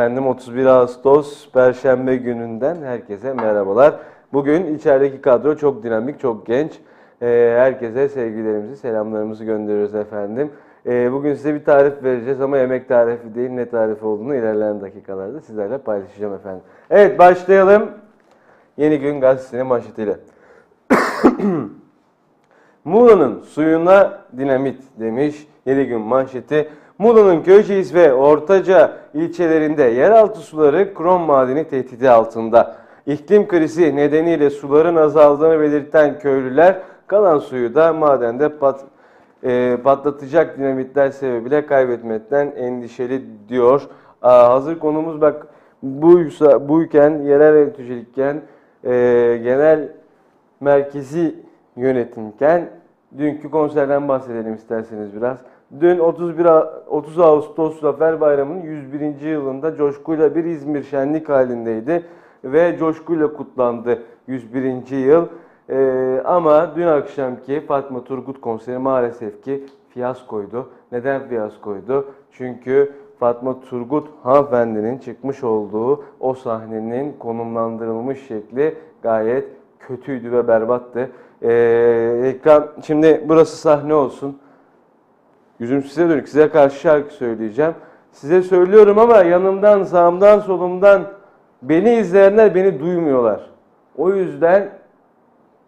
efendim. 31 Ağustos Perşembe gününden herkese merhabalar. Bugün içerideki kadro çok dinamik, çok genç. Ee, herkese sevgilerimizi, selamlarımızı gönderiyoruz efendim. Ee, bugün size bir tarif vereceğiz ama yemek tarifi değil, ne tarifi olduğunu ilerleyen dakikalarda sizlerle paylaşacağım efendim. Evet, başlayalım. Yeni Gün Gazetesi'nin manşetiyle. Muğla'nın suyuna dinamit demiş Yeni Gün manşeti. Muğla'nın Köyceğiz ve Ortaca ilçelerinde yeraltı suları krom madeni tehdidi altında. İklim krizi nedeniyle suların azaldığını belirten köylüler kalan suyu da madende pat, e, patlatacak dinamitler sebebiyle kaybetmekten endişeli diyor. Aa, hazır konumuz bak buysa, buyken yerel yöneticilikken e, genel merkezi yönetimken dünkü konserden bahsedelim isterseniz biraz. Dün 31 A- 30 Ağustos Zafer Bayramı'nın 101. yılında coşkuyla bir İzmir şenlik halindeydi ve coşkuyla kutlandı 101. yıl. Ee, ama dün akşamki Fatma Turgut konseri maalesef ki fiyaskoydu. Neden fiyaskoydu? Çünkü Fatma Turgut hanımefendinin çıkmış olduğu o sahnenin konumlandırılmış şekli gayet kötüydü ve berbattı. Ee, ekran şimdi burası sahne olsun. Yüzüm size dönük. Size karşı şarkı söyleyeceğim. Size söylüyorum ama yanımdan, sağımdan, solumdan beni izleyenler beni duymuyorlar. O yüzden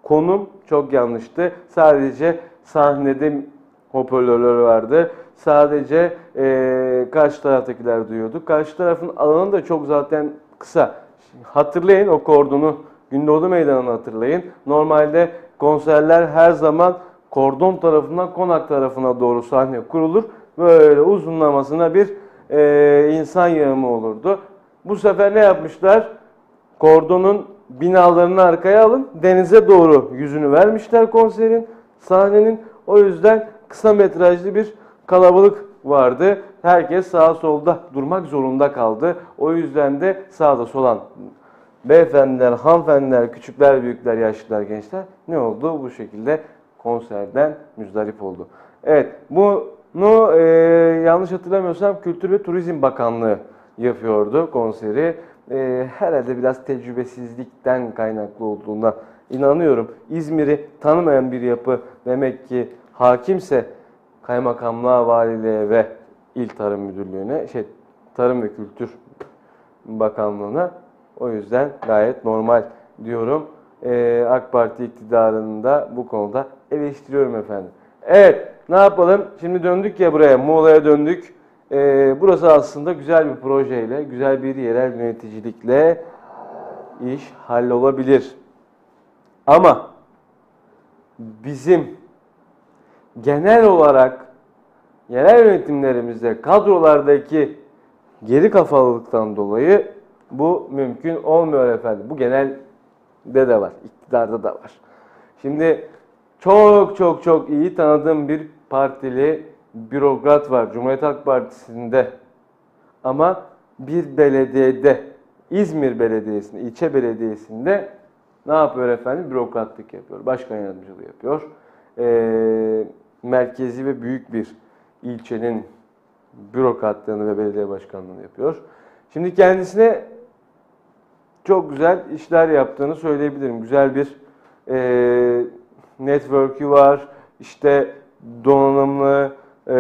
konum çok yanlıştı. Sadece sahnede hoparlörler vardı. Sadece eee karşı taraftakiler duyuyordu. Karşı tarafın alanı da çok zaten kısa. Hatırlayın o kordonu, Gündoğdu Meydanı'nı hatırlayın. Normalde konserler her zaman kordon tarafından konak tarafına doğru sahne kurulur. Böyle uzunlamasına bir eee, insan yığımı olurdu. Bu sefer ne yapmışlar? Kordonun binalarını arkaya alın. Denize doğru yüzünü vermişler konserin, sahnenin. O yüzden kısa metrajlı bir kalabalık vardı. Herkes sağa solda durmak zorunda kaldı. O yüzden de sağda solan beyefendiler, hanımefendiler, küçükler, büyükler, yaşlılar, gençler ne oldu? Bu şekilde konserden müzdarip oldu. Evet, bunu e, yanlış hatırlamıyorsam Kültür ve Turizm Bakanlığı yapıyordu konseri. E, herhalde biraz tecrübesizlikten kaynaklı olduğuna inanıyorum. İzmir'i tanımayan bir yapı demek ki hakimse kaymakamlığa, valiliğe ve İl Tarım Müdürlüğü'ne, şey Tarım ve Kültür Bakanlığı'na o yüzden gayet normal diyorum. Ee, AK Parti iktidarını da bu konuda eleştiriyorum efendim. Evet ne yapalım? Şimdi döndük ya buraya Muğla'ya döndük. Ee, burası aslında güzel bir projeyle, güzel bir yerel yöneticilikle iş hallolabilir. Ama bizim genel olarak yerel yönetimlerimizde kadrolardaki geri kafalılıktan dolayı bu mümkün olmuyor efendim. Bu genelde de var, iktidarda da var. Şimdi çok çok çok iyi tanıdığım bir partili bürokrat var Cumhuriyet Halk Partisi'nde. Ama bir belediyede, İzmir Belediyesi'nde, ilçe belediyesinde ne yapıyor efendim? Bürokratlık yapıyor, başkan yardımcılığı yapıyor. Ee, merkezi ve büyük bir ilçenin bürokratlığını ve belediye başkanlığını yapıyor. Şimdi kendisine çok güzel işler yaptığını söyleyebilirim. Güzel bir e, network'ü var. İşte donanımlı e,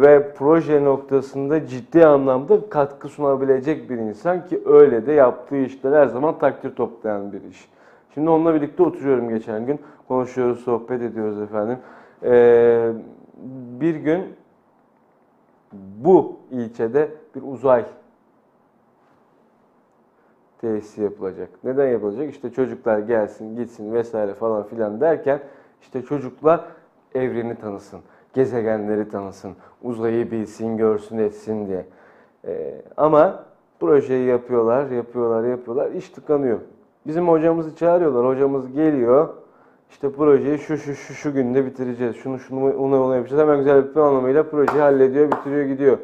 ve proje noktasında ciddi anlamda katkı sunabilecek bir insan ki öyle de yaptığı işler her zaman takdir toplayan bir iş. Şimdi onunla birlikte oturuyorum geçen gün. Konuşuyoruz, sohbet ediyoruz efendim. E, bir gün bu ilçede bir uzay tesisi yapılacak. Neden yapılacak? İşte çocuklar gelsin, gitsin vesaire falan filan derken işte çocuklar evreni tanısın, gezegenleri tanısın, uzayı bilsin, görsün, etsin diye. Ee, ama projeyi yapıyorlar, yapıyorlar, yapıyorlar, iş tıkanıyor. Bizim hocamızı çağırıyorlar, hocamız geliyor. İşte projeyi şu şu şu şu günde bitireceğiz. Şunu şunu onu onu yapacağız. Hemen güzel bir planlamayla projeyi hallediyor, bitiriyor, gidiyor.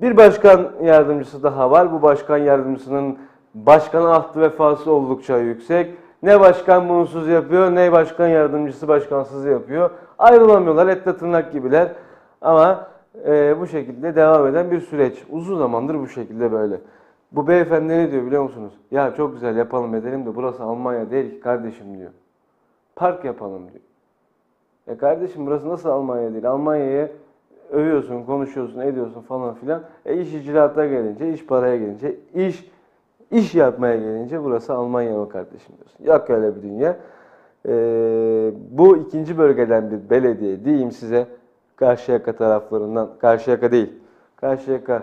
Bir başkan yardımcısı daha var. Bu başkan yardımcısının başkan ahtı vefası oldukça yüksek. Ne başkan bunsuz yapıyor, ne başkan yardımcısı başkansız yapıyor. Ayrılamıyorlar, etle tırnak gibiler. Ama Ee, bu şekilde devam eden bir süreç. Uzun zamandır bu şekilde böyle. Bu beyefendi ne diyor biliyor musunuz? Ya çok güzel yapalım edelim de burası Almanya değil ki kardeşim diyor. Park yapalım diyor. Ya kardeşim burası nasıl Almanya değil? Almanya'ya övüyorsun, konuşuyorsun, ediyorsun falan filan. E iş icraata gelince, iş paraya gelince, iş iş yapmaya gelince burası Almanya mı kardeşim diyorsun. Yok öyle bir dünya. Ee, bu ikinci bölgeden bir belediye diyeyim size. Karşıyaka taraflarından, Karşıyaka değil, Karşıyaka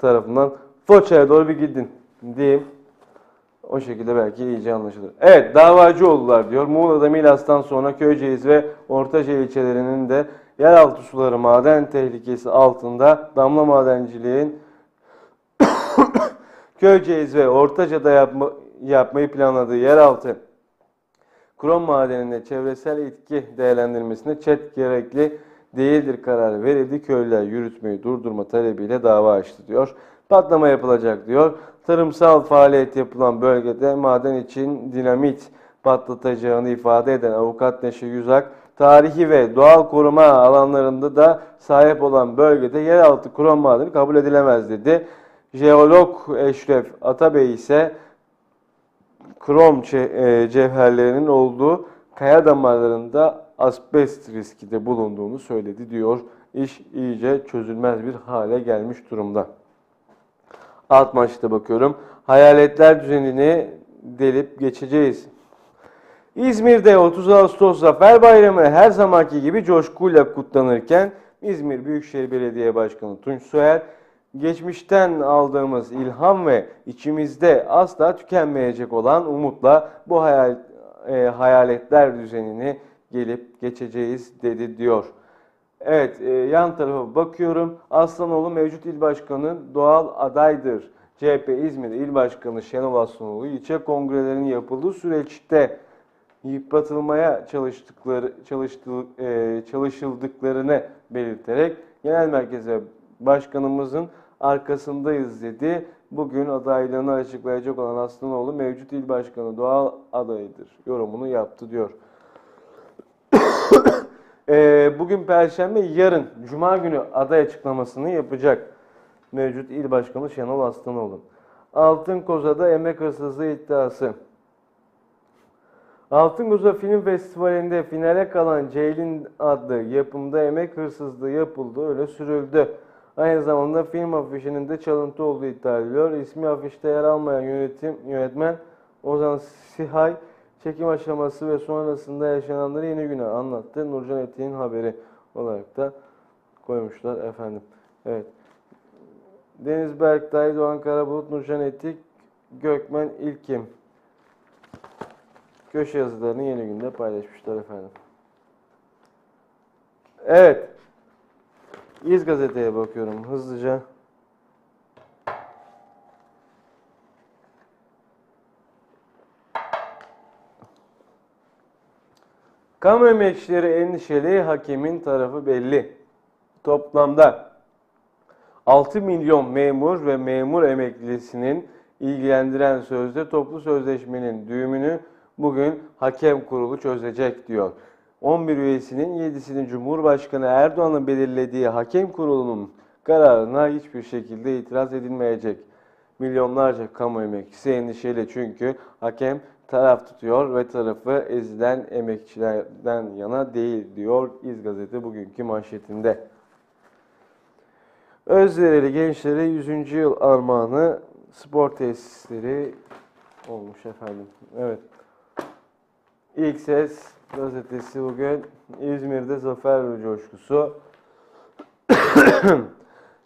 tarafından Foça'ya doğru bir gidin diyeyim. O şekilde belki iyice anlaşılır. Evet davacı oldular diyor. Muğla'da Milas'tan sonra Köyceğiz ve Ortaca ilçelerinin de yeraltı suları maden tehlikesi altında damla madenciliğin Köyceğiz ve Ortaca'da yapma, yapmayı planladığı yeraltı krom madeninde çevresel etki değerlendirmesine çet gerekli değildir kararı verildi. Köylüler yürütmeyi durdurma talebiyle dava açtı diyor. Patlama yapılacak diyor. Tarımsal faaliyet yapılan bölgede maden için dinamit patlatacağını ifade eden avukat Neşe Yüzak, tarihi ve doğal koruma alanlarında da sahip olan bölgede yeraltı krom madeni kabul edilemez dedi. Jeolog Eşref Atabey ise krom e, cevherlerinin olduğu kaya damarlarında asbest riski de bulunduğunu söyledi diyor. İş iyice çözülmez bir hale gelmiş durumda. Alt maçta bakıyorum. Hayaletler düzenini delip geçeceğiz. İzmir'de 30 Ağustos Zafer Bayramı her zamanki gibi coşkuyla kutlanırken İzmir Büyükşehir Belediye Başkanı Tunç Soyer, geçmişten aldığımız ilham ve içimizde asla tükenmeyecek olan umutla bu hayal, e, hayaletler düzenini gelip geçeceğiz dedi diyor. Evet, e, yan tarafa bakıyorum. Aslanoğlu mevcut il başkanı doğal adaydır. CHP İzmir İl Başkanı Şenol Aslanoğlu ilçe kongrelerinin yapıldığı süreçte yıpratılmaya çalıştıkları çalıştı, e, çalışıldıklarını belirterek genel merkeze başkanımızın arkasındayız dedi. Bugün adaylığını açıklayacak olan Aslanoğlu mevcut il başkanı doğal adayıdır yorumunu yaptı diyor. Ee, bugün Perşembe, yarın Cuma günü aday açıklamasını yapacak mevcut il başkanı Şenol Aslanoğlu. Altın Koza'da emek hırsızlığı iddiası. Altın Koza Film Festivali'nde finale kalan Ceylin adlı yapımda emek hırsızlığı yapıldı, öyle sürüldü. Aynı zamanda film afişinin de çalıntı olduğu iddia ediliyor. İsmi afişte yer almayan yönetim yönetmen Ozan Sihay çekim aşaması ve sonrasında yaşananları yeni güne anlattı. Nurcan Etik'in haberi olarak da koymuşlar efendim. Evet. Deniz Berktay, Doğan Karabulut, Nurcan Etik, Gökmen İlkim köşe yazılarını yeni günde paylaşmışlar efendim. Evet. İz gazeteye bakıyorum hızlıca. Kamu emekçileri endişeli, hakemin tarafı belli. Toplamda 6 milyon memur ve memur emeklisinin ilgilendiren sözde toplu sözleşmenin düğümünü bugün hakem kurulu çözecek diyor. 11 üyesinin 7'sinin Cumhurbaşkanı Erdoğan'ın belirlediği hakem kurulunun kararına hiçbir şekilde itiraz edilmeyecek. Milyonlarca kamu emekçisi endişeli çünkü hakem taraf tutuyor ve tarafı ezilen emekçilerden yana değil diyor İz Gazete bugünkü manşetinde. Özdereli gençlere 100. yıl armağanı spor tesisleri olmuş efendim. Evet. İlk ses gazetesi bugün İzmir'de zafer coşkusu.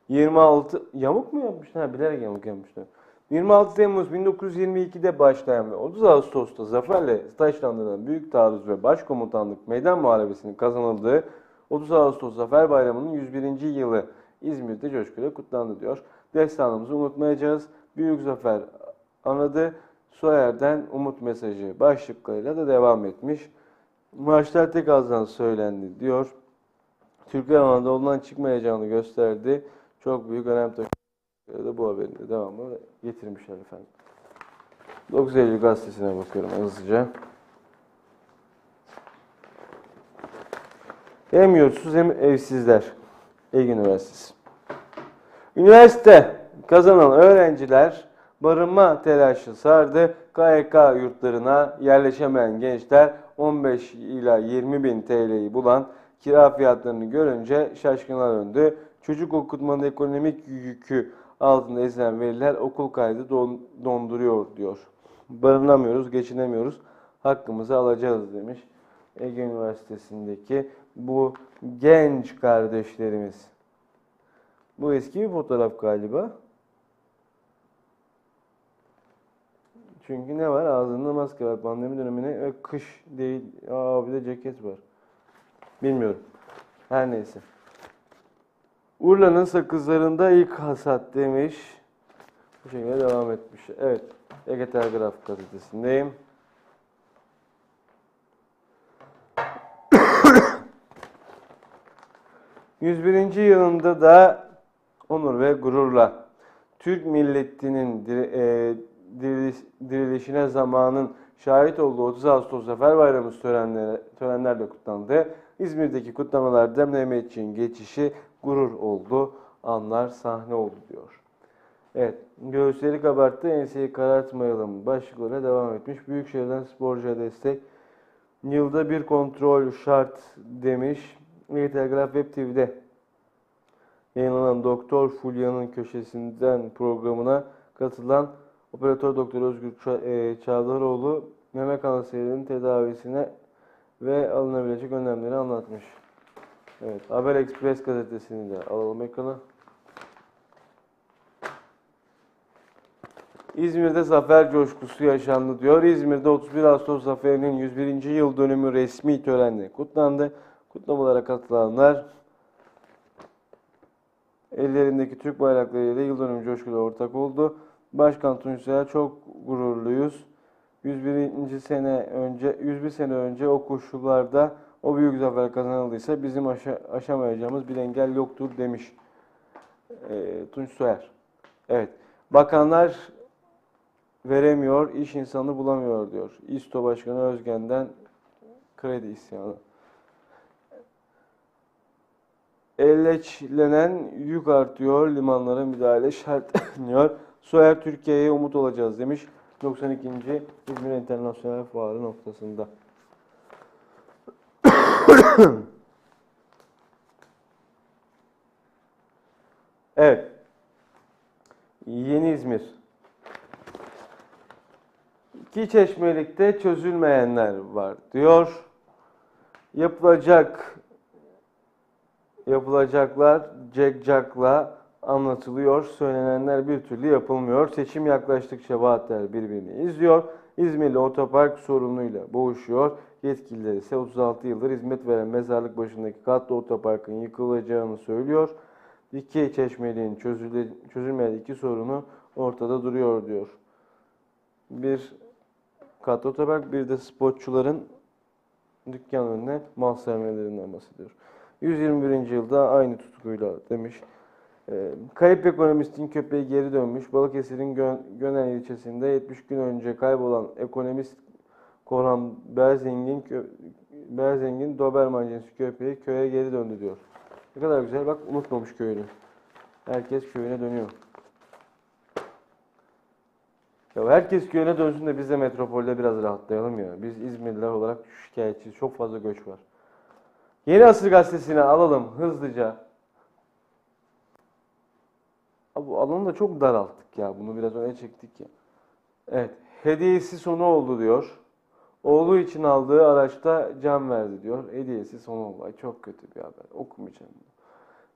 26 yamuk mu yapmışlar? Ha, bilerek yamuk yapmışlar. 26 Temmuz 1922'de başlayan ve 30 Ağustos'ta zaferle taşlandırılan Büyük Taarruz ve Başkomutanlık Meydan Muharebesi'nin kazanıldığı 30 Ağustos Zafer Bayramı'nın 101. yılı İzmir'de coşkuyla kutlandı diyor. Destanımızı unutmayacağız. Büyük zafer anadı. Soyer'den umut mesajı başlıklarıyla da devam etmiş. Marşlar tek ağızdan söylendi diyor. Türkler Anadolu'dan çıkmayacağını gösterdi. Çok büyük önem taşıyor bu haberin de devamını getirmişler efendim. 9 Eylül gazetesine bakıyorum hızlıca. Hem yurtsuz hem evsizler. Ege Üniversitesi. Üniversite kazanan öğrenciler barınma telaşı sardı. KYK yurtlarına yerleşemeyen gençler 15 ila 20 bin TL'yi bulan kira fiyatlarını görünce şaşkına döndü. Çocuk okutmanın ekonomik yükü altında ezilen veliler okul kaydı don- donduruyor diyor. Barınamıyoruz, geçinemiyoruz. Hakkımızı alacağız demiş. Ege Üniversitesi'ndeki bu genç kardeşlerimiz. Bu eski bir fotoğraf galiba. Çünkü ne var? Ağzında maske var. Pandemi dönemine ve kış değil. Aa bir de ceket var. Bilmiyorum. Her neyse. Urla'nın sakızlarında ilk hasat demiş. Bu şekilde devam etmiş. Evet. Ege Telgraf gazetesindeyim. ...101. yılında da onur ve gururla Türk milletinin dir- e, dirilişine zamanın şahit olduğu 30 Ağustos Zafer Bayramı törenleri, törenlerle kutlandı. İzmir'deki kutlamalarda Mehmetçiğin geçişi gurur oldu, anlar sahne oldu diyor. Evet, göğüsleri kabarttı, enseyi karartmayalım başlıklarına devam etmiş. Büyükşehir'den sporcuya destek. Yılda bir kontrol şart demiş. Milli Web TV'de yayınlanan Doktor Fulya'nın köşesinden programına katılan operatör doktor Özgür Ça- e, Çağdaroğlu meme kanserinin tedavisine ve alınabilecek önlemleri anlatmış. Evet, Haber Express gazetesini de alalım ekrana. İzmir'de zafer coşkusu yaşandı diyor. İzmir'de 31 Ağustos zaferinin 101. yıl dönümü resmi törenle kutlandı. Kutlamalara katılanlar ellerindeki Türk bayraklarıyla yıl dönümü coşkuyla ortak oldu. Başkan Tunç Soyer çok gururluyuz. 101. sene önce 101 sene önce o koşullarda o büyük zafer kazanıldıysa bizim aşa- aşamayacağımız bir engel yoktur demiş e, Tunç Soyer. Evet. Bakanlar veremiyor, iş insanı bulamıyor diyor. İSTO Başkanı Özgen'den kredi isyanı. Elleçlenen yük artıyor, limanlara müdahale şartlanıyor. Soyer Türkiye'ye umut olacağız demiş. 92. İzmir İnternasyonel Fuarı noktasında. evet. Yeni İzmir. İki çeşmelikte çözülmeyenler var diyor. Yapılacak yapılacaklar cekcakla anlatılıyor. Söylenenler bir türlü yapılmıyor. Seçim yaklaştıkça vaatler birbirini izliyor. İzmirli otopark sorunuyla boğuşuyor. Yetkililer ise 36 yıldır hizmet veren mezarlık başındaki katlı otoparkın yıkılacağını söylüyor. İki çeşmeliğin çözüle, çözülmeyen iki sorunu ortada duruyor diyor. Bir katlı otopark bir de spotçuların dükkan önüne mal sermelerinden bahsediyor. 121. yılda aynı tutkuyla demiş. Ee, kayıp ekonomistin köpeği geri dönmüş. Balıkesir'in Gö- Gönen ilçesinde 70 gün önce kaybolan ekonomist Korhan Berzengin, Berzengin Doberman cinsi köpeği köye geri döndü diyor. Ne kadar güzel bak unutmamış köyünü. Herkes köyüne dönüyor. Ya herkes köyüne dönsün de biz de metropolde biraz rahatlayalım ya. Biz İzmirliler olarak şikayetçiyiz. Çok fazla göç var. Yeni Asır Gazetesi'ni alalım hızlıca. Abi bu alanı da çok daralttık ya. Bunu biraz öne çektik ya. Evet. Hediyesi sonu oldu diyor. Oğlu için aldığı araçta can verdi diyor. Hediyesi sonu oldu. Çok kötü bir haber. Okumayacağım.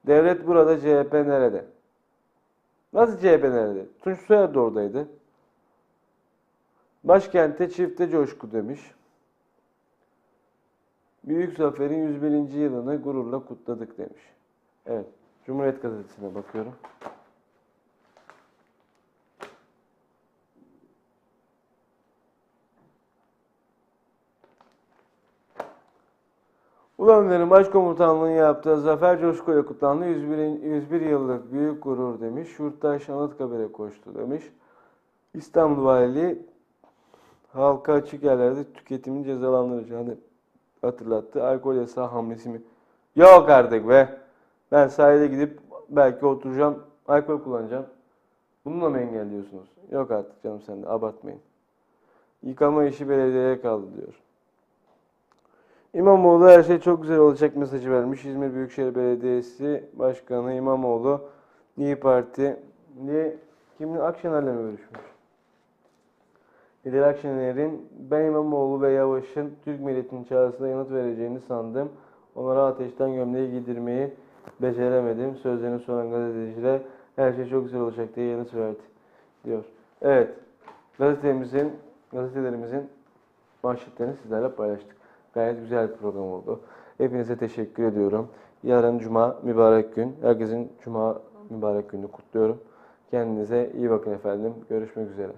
Devlet burada, CHP nerede? Nasıl CHP nerede? Tunç Soyer de oradaydı. Başkente çifte coşku demiş. Büyük zaferin 101. yılını gururla kutladık demiş. Evet. Cumhuriyet Gazetesi'ne bakıyorum. Ulanların Başkomutanlığı'nın yaptığı Zafer Coşku'yla kutlandı. 101, 101 yıllık büyük gurur demiş. Yurttaş Anıtkabir'e koştu demiş. İstanbul Valiliği halka açık yerlerde tüketimin cezalandıracağını hatırlattı. Alkol yasağı hamlesi mi? Yok artık be. Ben sahile gidip belki oturacağım, alkol kullanacağım. Bununla mı engelliyorsunuz? Yok artık canım sen de abartmayın. Yıkama işi belediyeye kaldı diyor. İmamoğlu her şey çok güzel olacak mesajı vermiş. İzmir Büyükşehir Belediyesi Başkanı İmamoğlu İyi Parti diye kimin Akşener'le mi görüşmüş? Lider Akşener'in ben İmamoğlu ve Yavaş'ın Türk milletinin çağrısına yanıt vereceğini sandım. Onlara ateşten gömleği giydirmeyi beceremedim. Sözlerini soran gazeteciler her şey çok güzel olacak diye yanıt verdi diyor. Evet, gazetemizin, gazetelerimizin manşetlerini sizlerle paylaştık. Gayet güzel bir program oldu. Hepinize teşekkür ediyorum. Yarın Cuma mübarek gün. Herkesin Cuma mübarek gününü kutluyorum. Kendinize iyi bakın efendim. Görüşmek üzere.